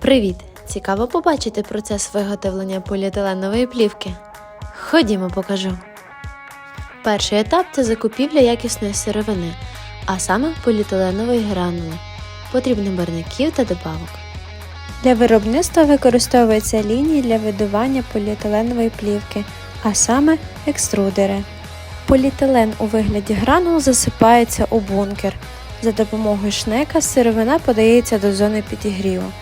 Привіт! Цікаво побачити процес виготовлення поліетиленової плівки. Ходімо, покажу. Перший етап це закупівля якісної сировини, а саме поліетиленової гранули. Потрібно барників та добавок. Для виробництва використовуються лінії для видування поліетиленової плівки, а саме екструдери. Поліетилен у вигляді гранул засипається у бункер. За допомогою шнека сировина подається до зони підігріву.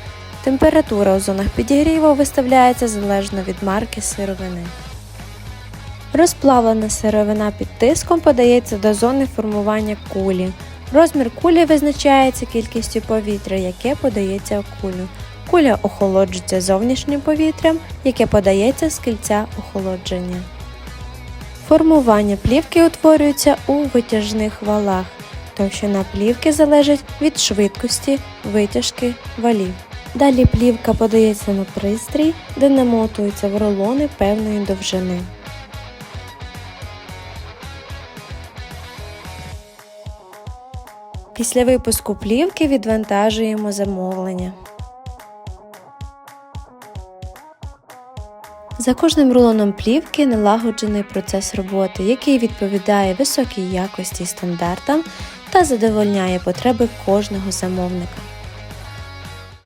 Температура у зонах підігріву виставляється залежно від марки сировини. Розплавлена сировина під тиском подається до зони формування кулі. Розмір кулі визначається кількістю повітря, яке подається у кулю. Куля охолоджується зовнішнім повітрям, яке подається з кільця охолодження. Формування плівки утворюється у витяжних валах. Товщина плівки залежить від швидкості витяжки валів. Далі плівка подається на пристрій, де намотуються в рулони певної довжини. Після випуску плівки відвантажуємо замовлення. За кожним рулоном плівки налагоджений процес роботи, який відповідає високій якості стандартам та задовольняє потреби кожного замовника.